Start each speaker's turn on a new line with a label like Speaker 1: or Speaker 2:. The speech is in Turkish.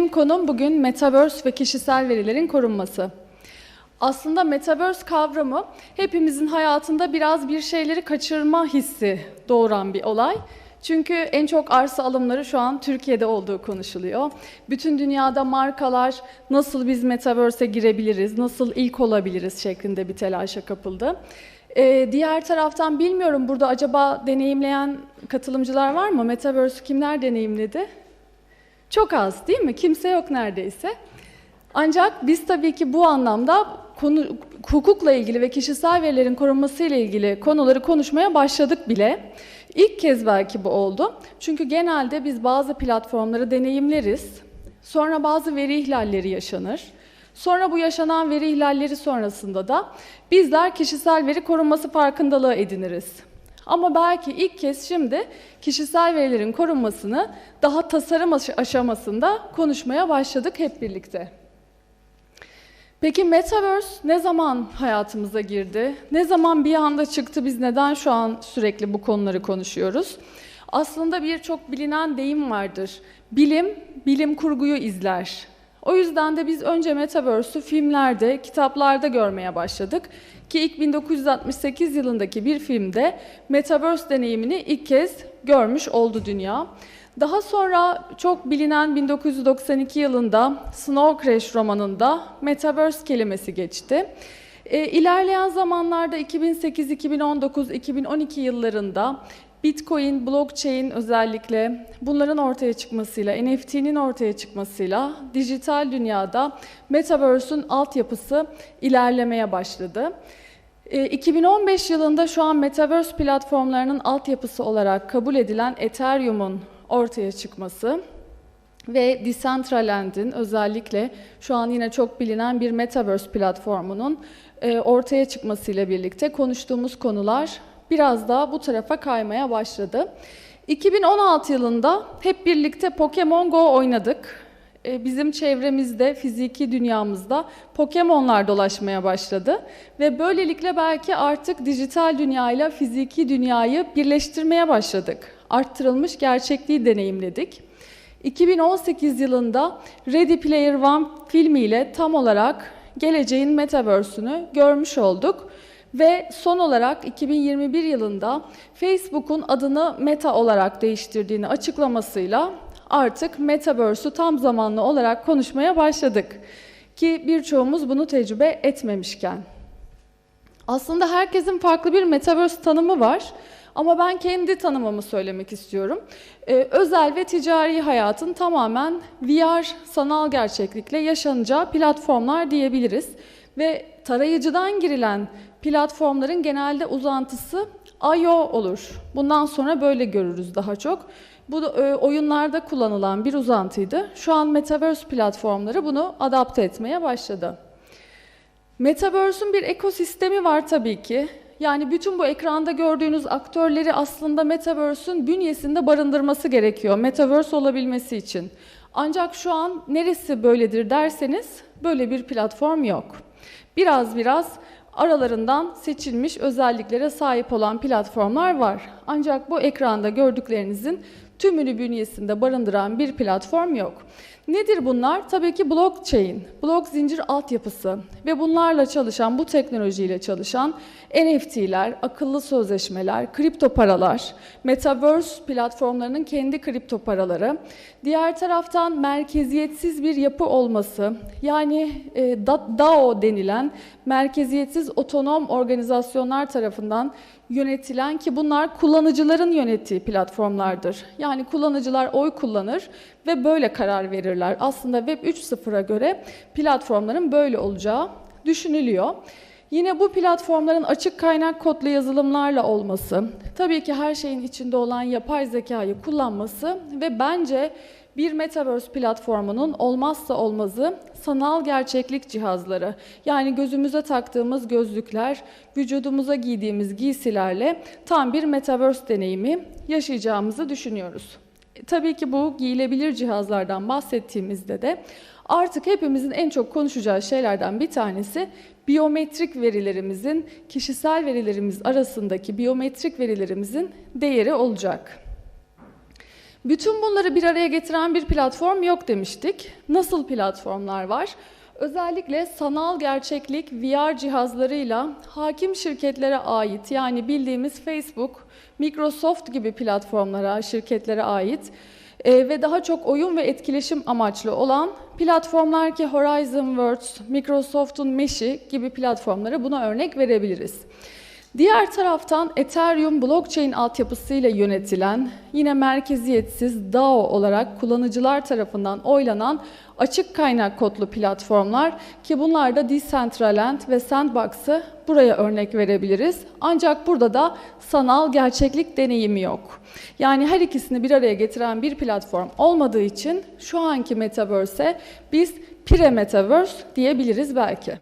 Speaker 1: Benim konum bugün Metaverse ve kişisel verilerin korunması. Aslında Metaverse kavramı hepimizin hayatında biraz bir şeyleri kaçırma hissi doğuran bir olay. Çünkü en çok arsa alımları şu an Türkiye'de olduğu konuşuluyor. Bütün dünyada markalar nasıl biz Metaverse'e girebiliriz, nasıl ilk olabiliriz şeklinde bir telaşa kapıldı. Ee, diğer taraftan bilmiyorum burada acaba deneyimleyen katılımcılar var mı? Metaverse'ü kimler deneyimledi? Çok az değil mi? Kimse yok neredeyse. Ancak biz tabii ki bu anlamda konu, hukukla ilgili ve kişisel verilerin korunması ile ilgili konuları konuşmaya başladık bile. İlk kez belki bu oldu. Çünkü genelde biz bazı platformları deneyimleriz. Sonra bazı veri ihlalleri yaşanır. Sonra bu yaşanan veri ihlalleri sonrasında da bizler kişisel veri korunması farkındalığı ediniriz. Ama belki ilk kez şimdi kişisel verilerin korunmasını daha tasarım aşamasında konuşmaya başladık hep birlikte. Peki Metaverse ne zaman hayatımıza girdi? Ne zaman bir anda çıktı? Biz neden şu an sürekli bu konuları konuşuyoruz? Aslında birçok bilinen deyim vardır. Bilim, bilim kurguyu izler. O yüzden de biz önce Metaverse'ü filmlerde, kitaplarda görmeye başladık. Ki ilk 1968 yılındaki bir filmde Metaverse deneyimini ilk kez görmüş oldu dünya. Daha sonra çok bilinen 1992 yılında Snow Crash romanında Metaverse kelimesi geçti. E, ilerleyen zamanlarda 2008, 2019, 2012 yıllarında Bitcoin, blockchain özellikle bunların ortaya çıkmasıyla, NFT'nin ortaya çıkmasıyla dijital dünyada Metaverse'ün altyapısı ilerlemeye başladı. 2015 yılında şu an Metaverse platformlarının altyapısı olarak kabul edilen Ethereum'un ortaya çıkması ve Decentraland'in özellikle şu an yine çok bilinen bir Metaverse platformunun ortaya çıkmasıyla birlikte konuştuğumuz konular biraz daha bu tarafa kaymaya başladı. 2016 yılında hep birlikte Pokemon Go oynadık. Bizim çevremizde, fiziki dünyamızda Pokemon'lar dolaşmaya başladı ve böylelikle belki artık dijital dünyayla fiziki dünyayı birleştirmeye başladık. Arttırılmış gerçekliği deneyimledik. 2018 yılında Ready Player One filmiyle tam olarak geleceğin metaverse'ünü görmüş olduk. Ve son olarak 2021 yılında Facebook'un adını Meta olarak değiştirdiğini açıklamasıyla artık Metaverse'ü tam zamanlı olarak konuşmaya başladık. Ki birçoğumuz bunu tecrübe etmemişken. Aslında herkesin farklı bir Metaverse tanımı var. Ama ben kendi tanımımı söylemek istiyorum. Ee, özel ve ticari hayatın tamamen VR sanal gerçeklikle yaşanacağı platformlar diyebiliriz. Ve tarayıcıdan girilen platformların genelde uzantısı I.O. olur. Bundan sonra böyle görürüz daha çok. Bu e, oyunlarda kullanılan bir uzantıydı. Şu an Metaverse platformları bunu adapte etmeye başladı. Metaverse'ün bir ekosistemi var tabii ki. Yani bütün bu ekranda gördüğünüz aktörleri aslında Metaverse'ün bünyesinde barındırması gerekiyor. Metaverse olabilmesi için. Ancak şu an neresi böyledir derseniz böyle bir platform yok. Biraz biraz aralarından seçilmiş özelliklere sahip olan platformlar var. Ancak bu ekranda gördüklerinizin tümünü bünyesinde barındıran bir platform yok. Nedir bunlar? Tabii ki blockchain, blok zincir altyapısı ve bunlarla çalışan, bu teknolojiyle çalışan NFT'ler, akıllı sözleşmeler, kripto paralar, Metaverse platformlarının kendi kripto paraları, diğer taraftan merkeziyetsiz bir yapı olması, yani e, DAO denilen merkeziyetsiz otonom organizasyonlar tarafından yönetilen ki bunlar kullanıcıların yönettiği platformlardır. Yani kullanıcılar oy kullanır ve böyle karar verirler. Aslında Web 3.0'a göre platformların böyle olacağı düşünülüyor. Yine bu platformların açık kaynak kodlu yazılımlarla olması, tabii ki her şeyin içinde olan yapay zekayı kullanması ve bence bir Metaverse platformunun olmazsa olmazı sanal gerçeklik cihazları. Yani gözümüze taktığımız gözlükler, vücudumuza giydiğimiz giysilerle tam bir Metaverse deneyimi yaşayacağımızı düşünüyoruz. E, tabii ki bu giyilebilir cihazlardan bahsettiğimizde de artık hepimizin en çok konuşacağı şeylerden bir tanesi biyometrik verilerimizin, kişisel verilerimiz arasındaki biyometrik verilerimizin değeri olacak. Bütün bunları bir araya getiren bir platform yok demiştik. Nasıl platformlar var? Özellikle sanal gerçeklik VR cihazlarıyla hakim şirketlere ait yani bildiğimiz Facebook, Microsoft gibi platformlara, şirketlere ait e, ve daha çok oyun ve etkileşim amaçlı olan platformlar ki Horizon Worlds, Microsoft'un Mesh'i gibi platformlara buna örnek verebiliriz. Diğer taraftan Ethereum blockchain altyapısıyla yönetilen, yine merkeziyetsiz DAO olarak kullanıcılar tarafından oylanan açık kaynak kodlu platformlar ki bunlar da Decentraland ve Sandbox'ı buraya örnek verebiliriz. Ancak burada da sanal gerçeklik deneyimi yok. Yani her ikisini bir araya getiren bir platform olmadığı için şu anki Metaverse'e biz Pre-Metaverse diyebiliriz belki.